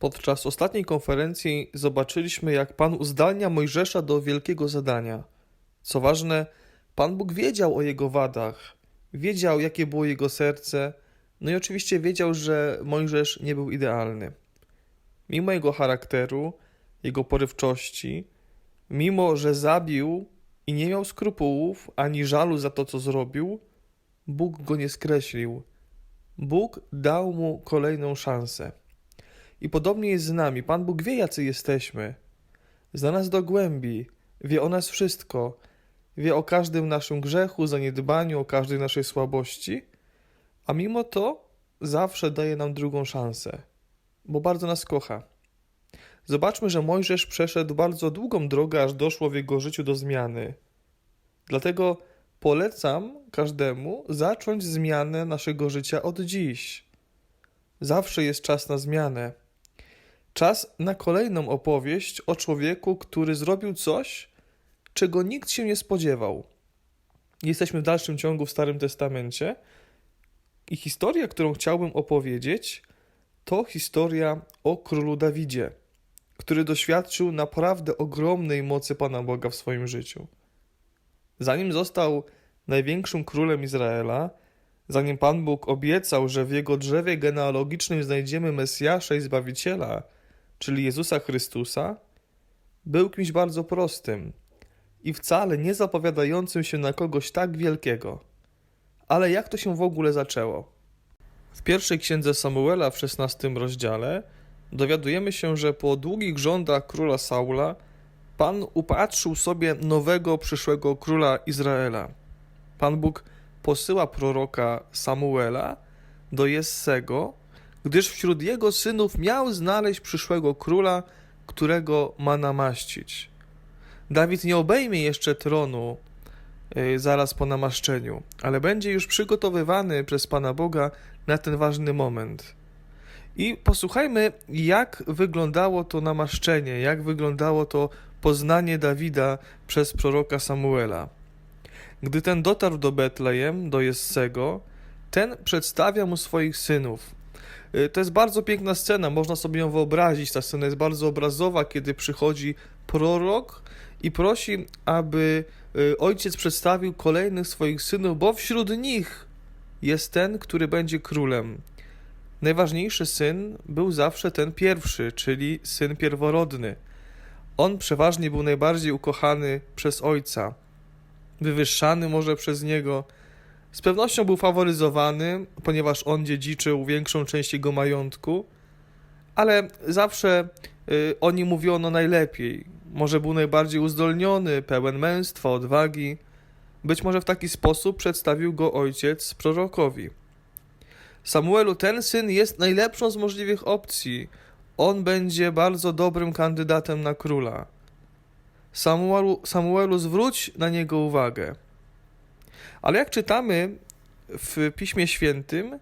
Podczas ostatniej konferencji zobaczyliśmy, jak Pan uzdalnia Mojżesza do wielkiego zadania. Co ważne, Pan Bóg wiedział o jego wadach, wiedział, jakie było jego serce, no i oczywiście wiedział, że Mojżesz nie był idealny. Mimo jego charakteru, jego porywczości, mimo że zabił i nie miał skrupułów ani żalu za to, co zrobił, Bóg go nie skreślił. Bóg dał mu kolejną szansę. I podobnie jest z nami. Pan Bóg wie, jacy jesteśmy. Zna nas do głębi, wie o nas wszystko, wie o każdym naszym grzechu, zaniedbaniu, o każdej naszej słabości, a mimo to zawsze daje nam drugą szansę, bo bardzo nas kocha. Zobaczmy, że Mojżesz przeszedł bardzo długą drogę, aż doszło w jego życiu do zmiany. Dlatego polecam każdemu zacząć zmianę naszego życia od dziś. Zawsze jest czas na zmianę. Czas na kolejną opowieść o człowieku, który zrobił coś, czego nikt się nie spodziewał. Jesteśmy w dalszym ciągu w Starym Testamencie i historia, którą chciałbym opowiedzieć, to historia o królu Dawidzie, który doświadczył naprawdę ogromnej mocy Pana Boga w swoim życiu. Zanim został największym królem Izraela, zanim Pan Bóg obiecał, że w jego drzewie genealogicznym znajdziemy Mesjasza i Zbawiciela, czyli Jezusa Chrystusa, był kimś bardzo prostym i wcale nie zapowiadającym się na kogoś tak wielkiego. Ale jak to się w ogóle zaczęło? W pierwszej księdze Samuela w szesnastym rozdziale dowiadujemy się, że po długich rządach króla Saula Pan upatrzył sobie nowego przyszłego króla Izraela. Pan Bóg posyła proroka Samuela do Jessego, gdyż wśród jego synów miał znaleźć przyszłego króla, którego ma namaścić. Dawid nie obejmie jeszcze tronu y, zaraz po namaszczeniu, ale będzie już przygotowywany przez Pana Boga na ten ważny moment. I posłuchajmy, jak wyglądało to namaszczenie, jak wyglądało to poznanie Dawida przez proroka Samuela. Gdy ten dotarł do Betlejem, do Jessego, ten przedstawia mu swoich synów. Y, to jest bardzo piękna scena, można sobie ją wyobrazić. Ta scena jest bardzo obrazowa, kiedy przychodzi prorok i prosi, aby y, ojciec przedstawił kolejnych swoich synów, bo wśród nich jest ten, który będzie królem. Najważniejszy syn był zawsze ten pierwszy, czyli syn pierworodny. On przeważnie był najbardziej ukochany przez ojca, wywyższany może przez niego. Z pewnością był faworyzowany, ponieważ on dziedziczył większą część jego majątku, ale zawsze y, o nim mówiono najlepiej. Może był najbardziej uzdolniony, pełen męstwa, odwagi. Być może w taki sposób przedstawił go ojciec prorokowi. Samuelu, ten syn jest najlepszą z możliwych opcji. On będzie bardzo dobrym kandydatem na króla. Samuelu, Samuelu, zwróć na niego uwagę. Ale jak czytamy w Piśmie Świętym,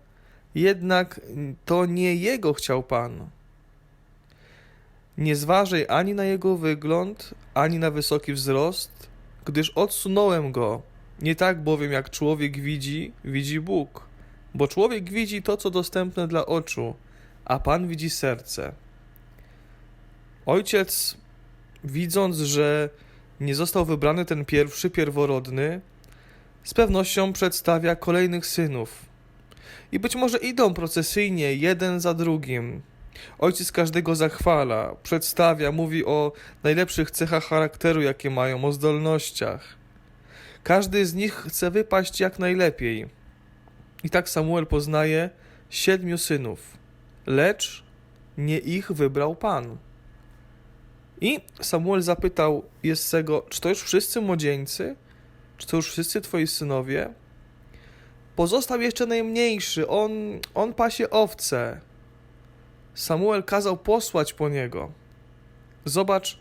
jednak to nie jego chciał Pan. Nie zważaj ani na jego wygląd, ani na wysoki wzrost, gdyż odsunąłem go. Nie tak bowiem jak człowiek widzi, widzi Bóg. Bo człowiek widzi to, co dostępne dla oczu, a Pan widzi serce. Ojciec, widząc, że nie został wybrany ten pierwszy, pierworodny, z pewnością przedstawia kolejnych synów. I być może idą procesyjnie, jeden za drugim. Ojciec każdego zachwala, przedstawia, mówi o najlepszych cechach charakteru, jakie mają, o zdolnościach. Każdy z nich chce wypaść jak najlepiej. I tak Samuel poznaje siedmiu synów, lecz nie ich wybrał Pan. I Samuel zapytał Jessego, czy to już wszyscy młodzieńcy? Czy to już wszyscy twoi synowie? Pozostał jeszcze najmniejszy, on, on pasie owce. Samuel kazał posłać po niego. Zobacz,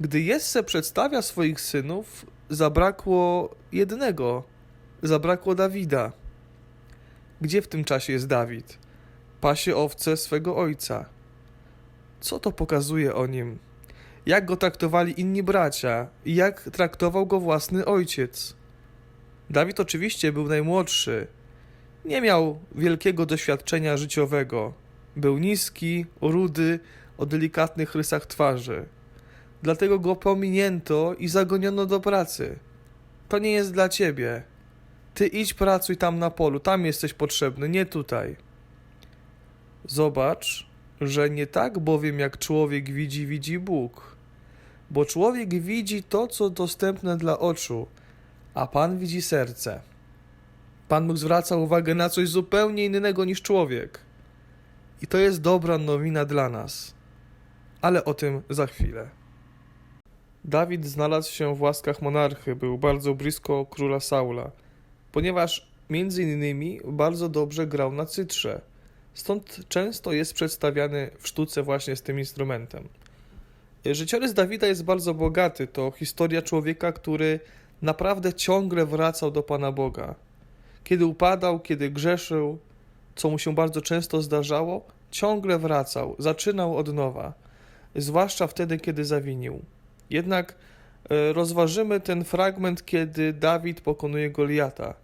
gdy Jesse przedstawia swoich synów, zabrakło jednego, zabrakło Dawida. Gdzie w tym czasie jest Dawid? Pasie owce swego ojca. Co to pokazuje o nim? Jak go traktowali inni bracia i jak traktował go własny ojciec? Dawid oczywiście był najmłodszy. Nie miał wielkiego doświadczenia życiowego. Był niski, rudy, o delikatnych rysach twarzy. Dlatego go pominięto i zagoniono do pracy. To nie jest dla ciebie. Ty idź pracuj tam na polu, tam jesteś potrzebny, nie tutaj. Zobacz, że nie tak bowiem jak człowiek widzi, widzi Bóg. Bo człowiek widzi to, co dostępne dla oczu, a Pan widzi serce. Pan Bóg zwraca uwagę na coś zupełnie innego niż człowiek. I to jest dobra nowina dla nas. Ale o tym za chwilę. Dawid znalazł się w łaskach monarchy, był bardzo blisko króla Saula, ponieważ między innymi bardzo dobrze grał na cytrze. Stąd często jest przedstawiany w sztuce właśnie z tym instrumentem. Życiorys Dawida jest bardzo bogaty. To historia człowieka, który naprawdę ciągle wracał do Pana Boga. Kiedy upadał, kiedy grzeszył, co mu się bardzo często zdarzało, ciągle wracał, zaczynał od nowa, zwłaszcza wtedy, kiedy zawinił. Jednak e, rozważymy ten fragment, kiedy Dawid pokonuje Goliata.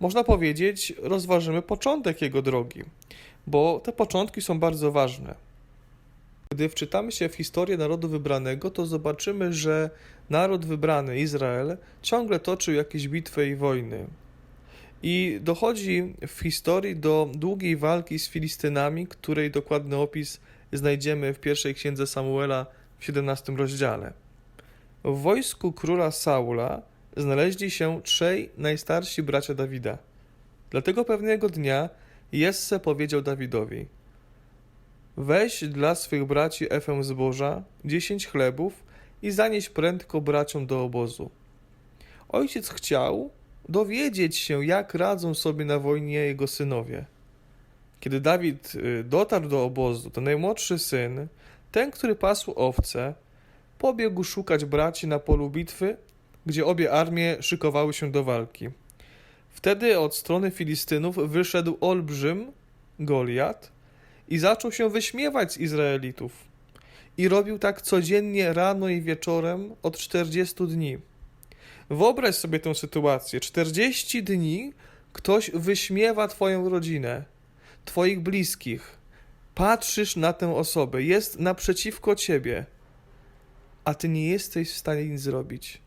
Można powiedzieć, rozważymy początek jego drogi, bo te początki są bardzo ważne. Gdy wczytamy się w historię narodu wybranego, to zobaczymy, że naród wybrany, Izrael, ciągle toczył jakieś bitwy i wojny. I dochodzi w historii do długiej walki z Filistynami, której dokładny opis znajdziemy w pierwszej księdze Samuela w 17 rozdziale. W wojsku króla Saula znaleźli się trzej najstarsi bracia Dawida. Dlatego pewnego dnia Jesse powiedział Dawidowi: Weź dla swych braci efem zboża, dziesięć chlebów i zanieś prędko braciom do obozu. Ojciec chciał dowiedzieć się, jak radzą sobie na wojnie jego synowie. Kiedy Dawid y, dotarł do obozu, to najmłodszy syn, ten, który pasł owce, pobiegł szukać braci na polu bitwy, gdzie obie armie szykowały się do walki. Wtedy od strony Filistynów wyszedł olbrzym, Goliat, i zaczął się wyśmiewać z Izraelitów. I robił tak codziennie rano i wieczorem od 40 dni. Wyobraź sobie tę sytuację. 40 dni ktoś wyśmiewa Twoją rodzinę, Twoich bliskich. Patrzysz na tę osobę, jest naprzeciwko Ciebie, a Ty nie jesteś w stanie nic zrobić.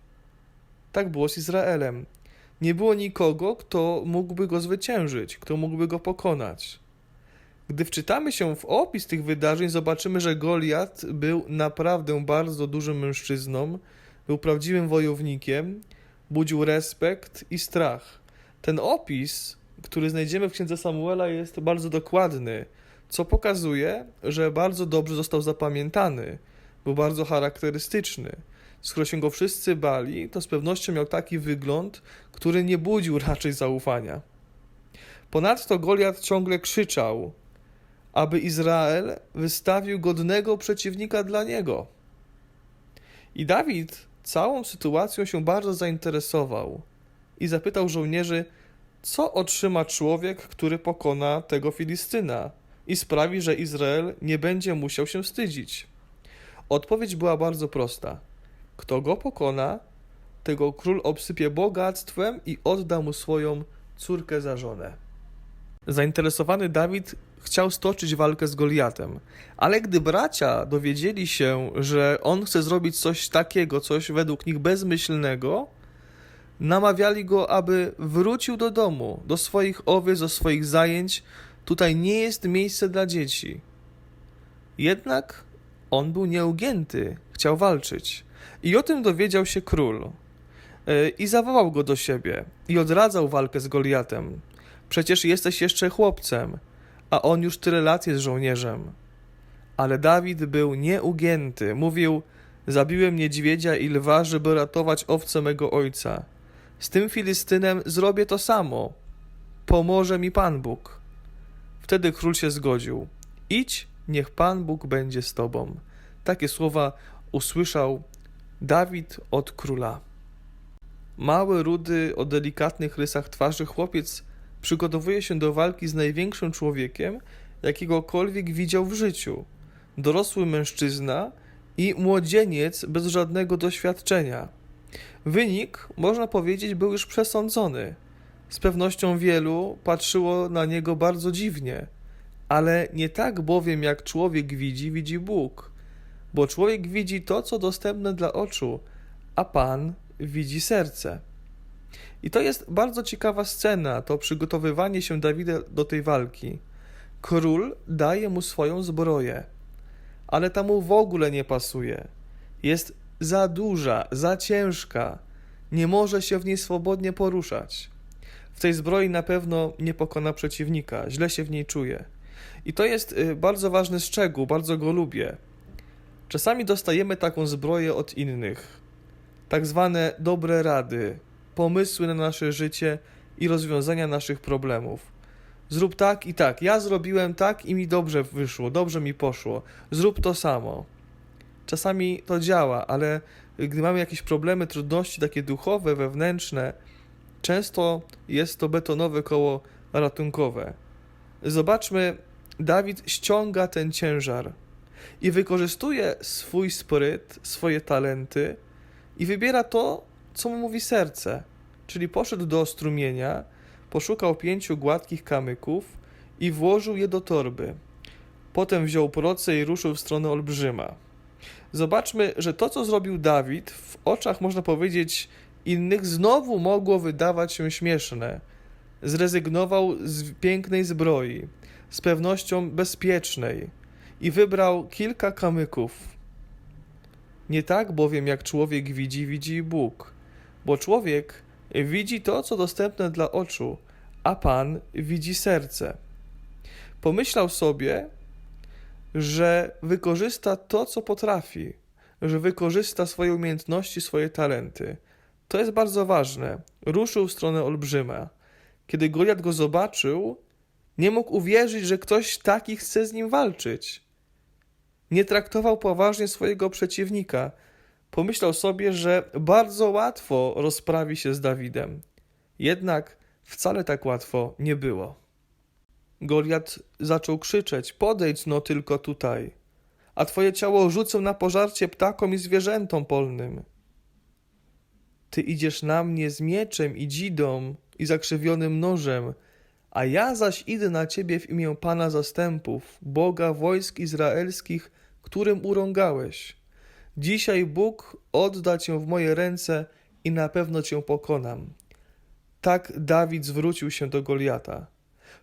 Tak było z Izraelem. Nie było nikogo, kto mógłby go zwyciężyć, kto mógłby go pokonać. Gdy wczytamy się w opis tych wydarzeń, zobaczymy, że Goliat był naprawdę bardzo dużym mężczyzną, był prawdziwym wojownikiem, budził respekt i strach. Ten opis, który znajdziemy w księdze Samuela, jest bardzo dokładny, co pokazuje, że bardzo dobrze został zapamiętany, był bardzo charakterystyczny. Skoro się go wszyscy bali, to z pewnością miał taki wygląd, który nie budził raczej zaufania. Ponadto Goliat ciągle krzyczał, aby Izrael wystawił godnego przeciwnika dla niego. I Dawid całą sytuacją się bardzo zainteresował i zapytał żołnierzy, co otrzyma człowiek, który pokona tego Filistyna i sprawi, że Izrael nie będzie musiał się wstydzić. Odpowiedź była bardzo prosta. Kto go pokona, tego król obsypie bogactwem i odda mu swoją córkę za żonę. Zainteresowany Dawid chciał stoczyć walkę z Goliatem, ale gdy bracia dowiedzieli się, że on chce zrobić coś takiego, coś według nich bezmyślnego, namawiali go, aby wrócił do domu, do swoich owiec, do swoich zajęć. Tutaj nie jest miejsce dla dzieci. Jednak on był nieugięty, chciał walczyć. I o tym dowiedział się król. E, I zawołał go do siebie i odradzał walkę z Goliatem. Przecież jesteś jeszcze chłopcem, a on już tyle lat jest żołnierzem. Ale Dawid był nieugięty. Mówił: Zabiłem niedźwiedzia i lwa, żeby ratować owce mego ojca. Z tym Filistynem zrobię to samo. Pomoże mi Pan Bóg. Wtedy król się zgodził. Idź, niech Pan Bóg będzie z tobą. Takie słowa usłyszał Dawid od króla. Mały, rudy, o delikatnych rysach twarzy chłopiec przygotowuje się do walki z największym człowiekiem, jakiegokolwiek widział w życiu. Dorosły mężczyzna i młodzieniec bez żadnego doświadczenia. Wynik, można powiedzieć, był już przesądzony. Z pewnością wielu patrzyło na niego bardzo dziwnie, Ale nie tak bowiem jak człowiek widzi, widzi Bóg. Bo człowiek widzi to, co dostępne dla oczu, a Pan widzi serce. I to jest bardzo ciekawa scena, to przygotowywanie się Dawida do tej walki. Król daje mu swoją zbroję, ale ta mu w ogóle nie pasuje. Jest za duża, za ciężka, nie może się w niej swobodnie poruszać. W tej zbroi na pewno nie pokona przeciwnika, źle się w niej czuje. I to jest y, bardzo ważny szczegół, bardzo go lubię. Czasami dostajemy taką zbroję od innych, tak zwane dobre rady, pomysły na nasze życie i rozwiązania naszych problemów. Zrób tak i tak. Ja zrobiłem tak i mi dobrze wyszło, dobrze mi poszło. Zrób to samo. Czasami to działa, ale gdy mamy jakieś problemy, trudności takie duchowe, wewnętrzne, często jest to betonowe koło ratunkowe. Zobaczmy, Dawid ściąga ten ciężar i wykorzystuje swój spryt, swoje talenty i wybiera to, co mu mówi serce. Czyli poszedł do strumienia, poszukał pięciu gładkich kamyków i włożył je do torby. Potem wziął proce i ruszył w stronę olbrzyma. Zobaczmy, że to, co zrobił Dawid, w oczach, można powiedzieć, innych, znowu mogło wydawać się śmieszne. Zrezygnował z pięknej zbroi, z pewnością bezpiecznej i wybrał kilka kamyków. Nie tak bowiem, jak człowiek widzi, widzi Bóg, bo człowiek widzi to, co dostępne dla oczu, a Pan widzi serce. Pomyślał sobie, że wykorzysta to, co potrafi, że wykorzysta swoje umiejętności, swoje talenty. To jest bardzo ważne. Ruszył w stronę olbrzyma. Kiedy Goliat go zobaczył, nie mógł uwierzyć, że ktoś taki chce z nim walczyć. Nie traktował poważnie swojego przeciwnika. Pomyślał sobie, że bardzo łatwo rozprawi się z Dawidem. Jednak wcale tak łatwo nie było. Goliat zaczął krzyczeć: Podejdź no tylko tutaj, a twoje ciało rzucę na pożarcie ptakom i zwierzętom polnym. Ty idziesz na mnie z mieczem i dzidą i zakrzywionym nożem, a ja zaś idę na ciebie w imię Pana zastępów, Boga wojsk izraelskich, którym urągałeś. Dzisiaj Bóg odda cię w moje ręce i na pewno cię pokonam. Tak Dawid zwrócił się do Goliata.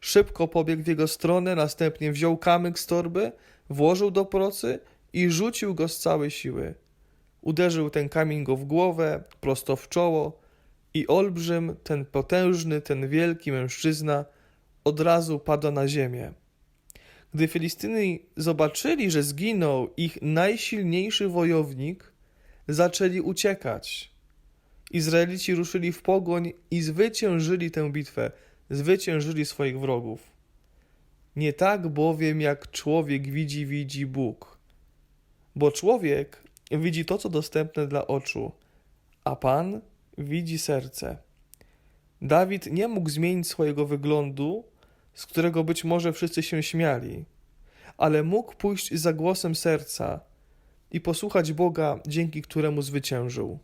Szybko pobiegł w jego stronę, następnie wziął kamyk z torby, włożył do procy i rzucił go z całej siły. Uderzył ten kamień go w głowę, prosto w czoło, i olbrzym, ten potężny, ten wielki mężczyzna od razu pada na ziemię. Gdy Filistyny zobaczyli, że zginął ich najsilniejszy wojownik, zaczęli uciekać. Izraelici ruszyli w pogoń i zwyciężyli tę bitwę, zwyciężyli swoich wrogów. Nie tak bowiem, jak człowiek widzi, widzi Bóg. Bo człowiek widzi to, co dostępne dla oczu, a Pan widzi serce. Dawid nie mógł zmienić swojego wyglądu, z którego być może wszyscy się śmiali, ale mógł pójść za głosem serca i posłuchać Boga, dzięki któremu zwyciężył.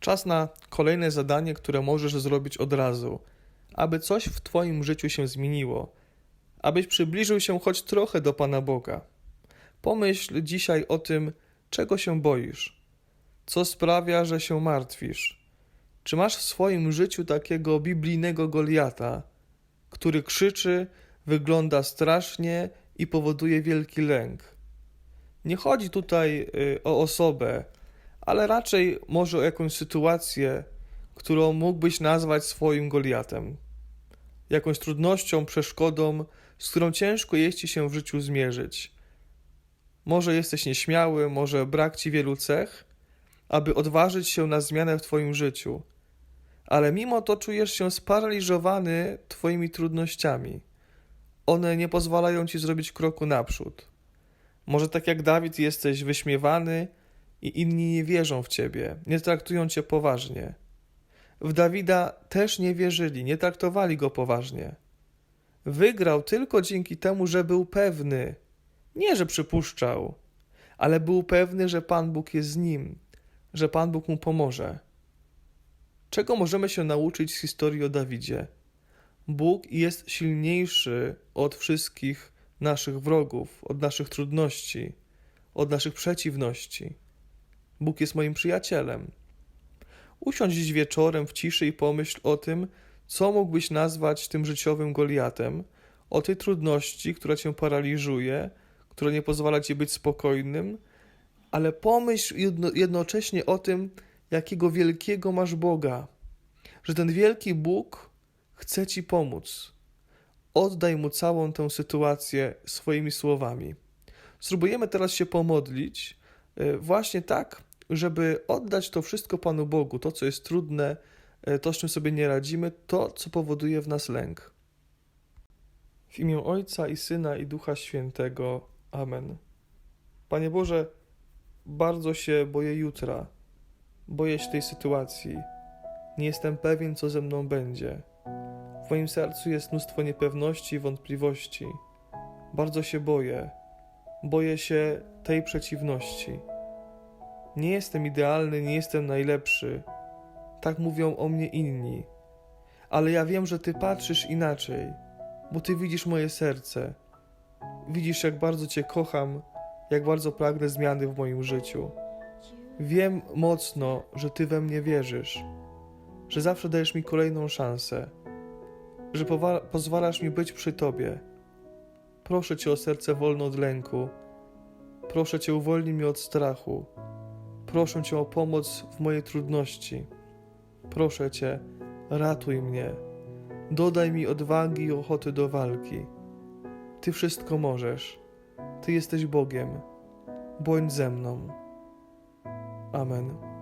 Czas na kolejne zadanie, które możesz zrobić od razu, aby coś w Twoim życiu się zmieniło, abyś przybliżył się choć trochę do Pana Boga. Pomyśl dzisiaj o tym, czego się boisz, co sprawia, że się martwisz. Czy masz w swoim życiu takiego biblijnego Goliata, który krzyczy, wygląda strasznie i powoduje wielki lęk? Nie chodzi tutaj y, o osobę, ale raczej może o jakąś sytuację, którą mógłbyś nazwać swoim Goliatem. Jakąś trudnością, przeszkodą, z którą ciężko jest ci się w życiu zmierzyć. Może jesteś nieśmiały, może brak ci wielu cech, aby odważyć się na zmianę w twoim życiu, ale mimo to czujesz się sparaliżowany twoimi trudnościami. One nie pozwalają ci zrobić kroku naprzód. Może tak jak Dawid jesteś wyśmiewany i inni nie wierzą w ciebie, nie traktują cię poważnie. W Dawida też nie wierzyli, nie traktowali go poważnie. Wygrał tylko dzięki temu, że był pewny, nie że przypuszczał, ale był pewny, że Pan Bóg jest z nim, że Pan Bóg mu pomoże. Czego możemy się nauczyć z historii o Dawidzie? Bóg jest silniejszy od wszystkich naszych wrogów, od naszych trudności, od naszych przeciwności. Bóg jest moim przyjacielem. Usiądź dziś wieczorem w ciszy i pomyśl o tym, co mógłbyś nazwać tym życiowym Goliatem, o tej trudności, która cię paraliżuje, która nie pozwala ci być spokojnym, ale pomyśl jedno, jednocześnie o tym, jakiego wielkiego masz Boga, że ten wielki Bóg chce ci pomóc. Oddaj mu całą tę sytuację swoimi słowami. Spróbujemy teraz się pomodlić, e, właśnie tak, żeby oddać to wszystko Panu Bogu, to co jest trudne, e, to z czym sobie nie radzimy, to co powoduje w nas lęk. W imię Ojca i Syna i Ducha Świętego. Amen. Panie Boże, bardzo się boję jutra. Boję się tej sytuacji. Nie jestem pewien, co ze mną będzie. W moim sercu jest mnóstwo niepewności i wątpliwości. Bardzo się boję. Boję się tej przeciwności. Nie jestem idealny, nie jestem najlepszy. Tak mówią o mnie inni. Ale ja wiem, że Ty patrzysz inaczej, bo Ty widzisz moje serce. Widzisz, jak bardzo Cię kocham, jak bardzo pragnę zmiany w moim życiu. Wiem mocno, że Ty we mnie wierzysz, że zawsze dajesz mi kolejną szansę, że pozwalasz mi być przy Tobie. Proszę Cię o serce wolne od lęku. Proszę Cię, uwolnij mnie od strachu. Proszę Cię o pomoc w mojej trudności. Proszę Cię, ratuj mnie. Dodaj mi odwagi i ochoty do walki. Ty wszystko możesz. Ty jesteś Bogiem. Bądź ze mną. Amen.